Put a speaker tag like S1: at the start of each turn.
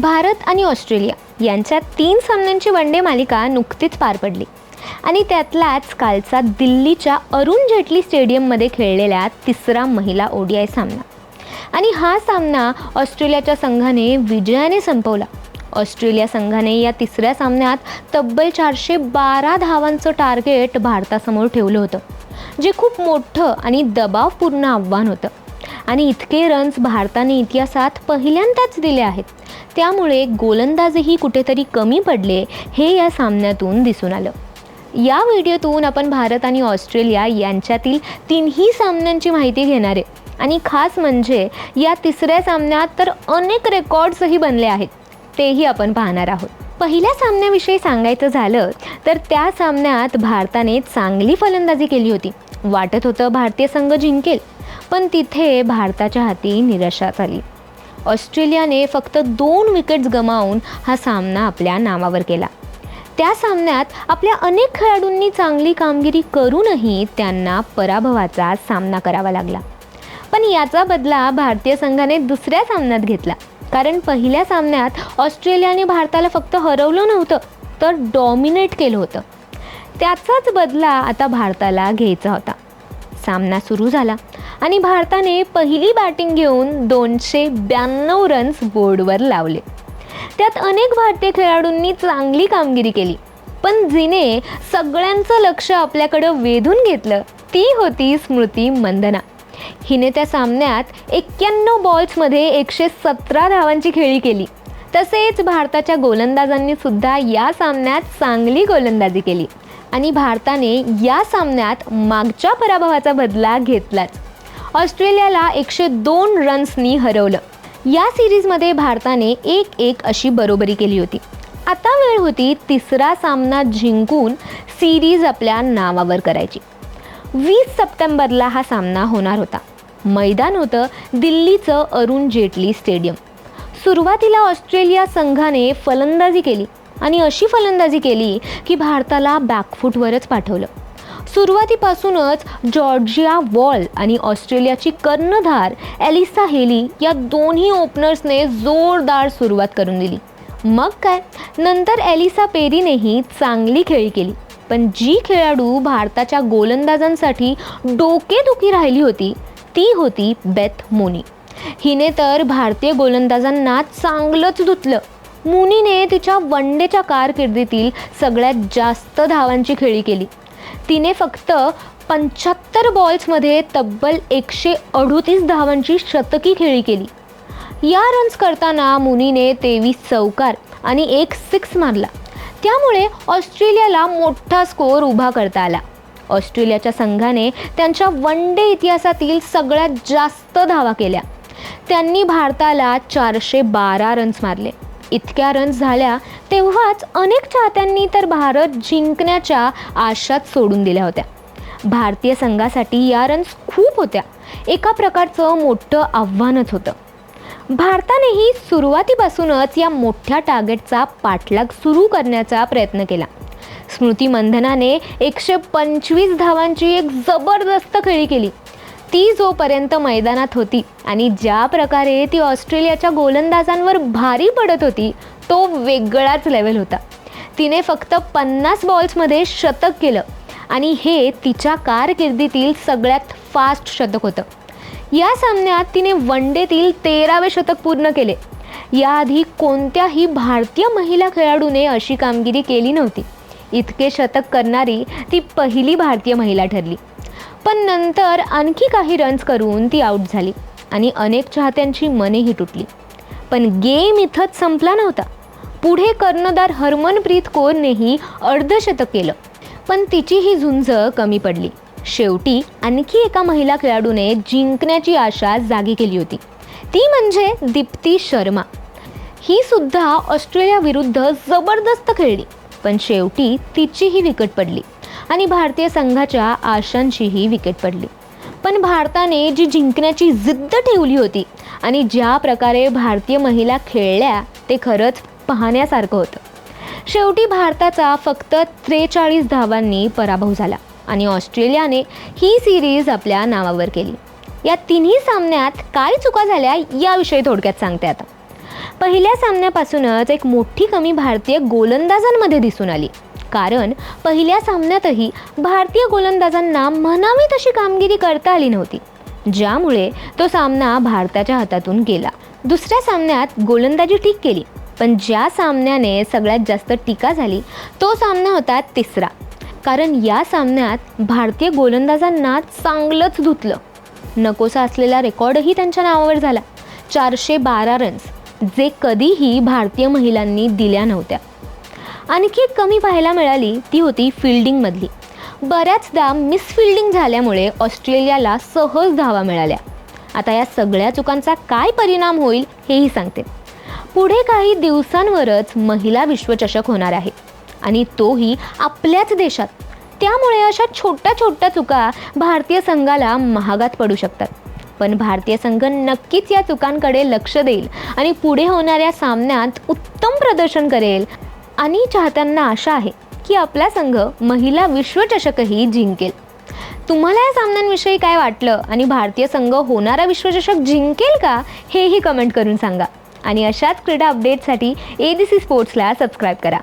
S1: भारत आणि ऑस्ट्रेलिया यांच्या तीन सामन्यांची वनडे मालिका नुकतीच पार पडली. आणि त्यातलाच कालचा दिल्लीच्या अरुण जेटली स्टेडियममध्ये खेळलेला तिसरा महिला ओडीआय सामना. आणि हा सामना ऑस्ट्रेलियाच्या संघाने विजयाने संपवला. ऑस्ट्रेलिया संघाने या तिसऱ्या सामन्यात तब्बल चारशे बारा धावांचं टार्गेट भारतासमोर ठेवलं होतं जे खूप मोठं आणि दबावपूर्ण आव्हान होतं. आणि इतके रन्स भारताने इतिहासात पहिल्यांदाच दिले आहेत. त्यामुळे गोलंदाजही कुठेतरी कमी पडले हे या सामन्यातून दिसून आलं. या व्हिडिओतून आपण भारत आणि ऑस्ट्रेलिया यांच्यातील तिन्ही सामन्यांची माहिती घेणार आहे. आणि खास म्हणजे या तिसऱ्या सामन्यात तर अनेक रेकॉर्ड्सही बनले आहेत. तेही आपण पाहणार आहोत. पहिल्या सामन्याविषयी सांगायचं झालं तर त्या सामन्यात भारताने चांगली फलंदाजी केली होती. वाटत होतं भारतीय संघ जिंकेल. पण तिथे भारताच्या हाती निराशा आली. ऑस्ट्रेलियाने फक्त दोन विकेट्स गमावून हा सामना आपल्या नावावर केला. त्या सामन्यात आपल्या अनेक खेळाडूंनी चांगली कामगिरी करूनही त्यांना पराभवाचा सामना करावा लागला. पण याचा बदला भारतीय संघाने दुसऱ्या सामन्यात घेतला. कारण पहिल्या सामन्यात ऑस्ट्रेलियाने भारताला फक्त हरवलं नव्हतं तर डॉमिनेट केलं होतं. त्याचाच बदला आता भारताला घ्यायचा होता. सामना सुरू झाला. आणि भारताने पहिली बॅटिंग घेऊन दोनशे ब्याण्णव रन्स बोर्डवर लावले. त्यात अनेक भारतीय खेळाडूंनी चांगली कामगिरी केली पण जिने सगळ्यांचं लक्ष आपल्याकडं वेधून घेतलं ती होती स्मृती मंदना. हिने त्या सामन्यात एक्क्याण्णव बॉल्समध्ये एकशे सतरा धावांची खेळी केली. तसेच भारताच्या गोलंदाजांनी सुद्धा या सामन्यात चांगली गोलंदाजी केली. आणि भारताने या सामन्यात मागच्या पराभवाचा बदला घेतलाच. ऑस्ट्रेलियाला एकशे दोन रन्सनी हरवलं. या सिरीजमध्ये भारताने एक एक अशी बरोबरी केली होती. आता वेळ होती तिसरा सामना जिंकून सिरीज आपल्या नावावर करायची. वीस सप्टेंबरला हा सामना होणार होता. मैदान होतं दिल्लीचं अरुण जेटली स्टेडियम. सुरुवातीला ऑस्ट्रेलिया संघाने फलंदाजी केली आणि अशी फलंदाजी केली की भारताला बॅकफूटवरच पाठवलं. सुरुवातीपासूनच जॉर्जिया वॉल आणि ऑस्ट्रेलियाची कर्णधार एलिसा हेली या दोन्ही ओपनर्सने जोरदार सुरुवात करून दिली. मग काय? नंतर एलिसा पेरीनेही चांगली खेळी केली. पण जी खेळाडू भारताच्या गोलंदाजांसाठी डोकेदुखी राहिली होती ती होती बेथ मोनी. हिने तर भारतीय गोलंदाजांना चांगलंच धुतलं. मुनीने तिच्या वनडेच्या कारकिर्दीतील सगळ्यात जास्त धावांची खेळी केली. तिने फक्त पंच्याहत्तर बॉल्समध्ये तब्बल एकशे अडोतीस धावांची शतकी खेळी केली. या रन्स करताना मुनीने तेवीस चौकार आणि एक सिक्स मारला. त्यामुळे ऑस्ट्रेलियाला मोठा स्कोअर उभा करता आला. ऑस्ट्रेलियाच्या संघाने त्यांच्या वन डे इतिहासातील सगळ्यात जास्त धावा केल्या. त्यांनी भारताला चारशे बारा रन्स मारले. इतक्या रन्स झाल्या तेव्हाच अनेक चाहत्यांनी तर भारत जिंकण्याच्या आशात सोडून दिल्या होत्या. भारतीय संघासाठी या रन्स खूप होत्या. एका प्रकारचं मोठं आव्हानच होतं. भारतानेही सुरुवातीपासूनच या मोठ्या टार्गेटचा पाठलाग सुरू करण्याचा प्रयत्न केला. स्मृती मंधनाने एकशे पंचवीस धावांची एक जबरदस्त खेळी केली. ती जोपर्यंत मैदानात होती आणि ज्या प्रकारे ती ऑस्ट्रेलियाच्या गोलंदाजांवर भारी पडत होती तो वेगळाच लेवल होता. तिने फक्त पन्नास बॉल्समध्ये शतक केलं आणि हे तिच्या कारकिर्दीतील सगळ्यात फास्ट शतक होतं. या सामन्यात तिने वन डेतील तेरावे शतक पूर्ण केले. याआधी कोणत्याही भारतीय महिला खेळाडूने अशी कामगिरी केली नव्हती. इतके शतक करणारी ती पहिली भारतीय महिला ठरली. पण नंतर आणखी काही रन्स करून ती आऊट झाली आणि अनेक चाहत्यांची मनेही तुटली. पण गेम इथंच संपला नव्हता. पुढे कर्णधार हरमनप्रीत कौरनेही अर्धशतक केलं. पण तिची ही झुंज कमी पडली. शेवटी आणखी एका महिला खेळाडूने जिंकण्याची आशा जागी केली होती. ती म्हणजे दीप्ती शर्मा. ही सुद्धा ऑस्ट्रेलियाविरुद्ध जबरदस्त खेळली पण शेवटी तिचीही विकट पडली. आणि भारतीय संघाच्या आशांचीही विकेट पडली. पण भारताने जी जिंकण्याची जिद्द ठेवली होती आणि ज्या प्रकारे भारतीय महिला खेळल्या ते खरंच पाहण्यासारखं होतं. शेवटी भारताचा फक्त त्रेचाळीस धावांनी पराभव झाला आणि ऑस्ट्रेलियाने ही सिरीज आपल्या नावावर केली. या तिन्ही सामन्यात काय चुका झाल्या याविषयी थोडक्यात सांगते आता. पहिल्या सामन्यापासूनच एक मोठी कमी भारतीय गोलंदाजांमध्ये दिसून आली. कारण पहिल्या सामन्यातही भारतीय गोलंदाजांना म्हणावी तशी कामगिरी करता आली नव्हती. ज्यामुळे तो सामना भारताच्या हातातून गेला. दुसऱ्या सामन्यात गोलंदाजी ठीक केली पण ज्या सामन्याने सगळ्यात जास्त टीका झाली तो सामना होता तिसरा. कारण या सामन्यात भारतीय गोलंदाजांना चांगलंच धुतलं. नकोसा असलेला रेकॉर्डही त्यांच्या नावावर झाला. चारशे बारा रन्स जे कधीही भारतीय महिलांनी दिल्या नव्हत्या. आणखी एक कमी पाहायला मिळाली ती होती फिल्डिंगमधली बऱ्याचदा मिसफिल्डिंग झाल्यामुळे ऑस्ट्रेलियाला सहज धावा मिळाल्या. आता या सगळ्या चुकांचा काय परिणाम होईल हेही सांगते. पुढे काही दिवसांवरच महिला विश्वचषक होणार आहे. आणि तोही आपल्याच देशात. त्यामुळे अशा छोट्या छोट्या चुका भारतीय संघाला महागात पडू शकतात. पण भारतीय संघ नक्कीच या चुकांकडे लक्ष देईल आणि पुढे होणाऱ्या सामन्यात उत्तम प्रदर्शन करेल आणि चाहत्यांना आशा आहे की आपला संघ महिला विश्वचषकही जिंकेल. तुम्हाला या सामन्यांविषयी काय वाटलं आणि भारतीय संघ होणारा विश्वचषक जिंकेल का हेही कमेंट करून सांगा. आणि अशाच क्रीडा अपडेटसाठी ए बी सी स्पोर्ट्सला सबस्क्राईब करा.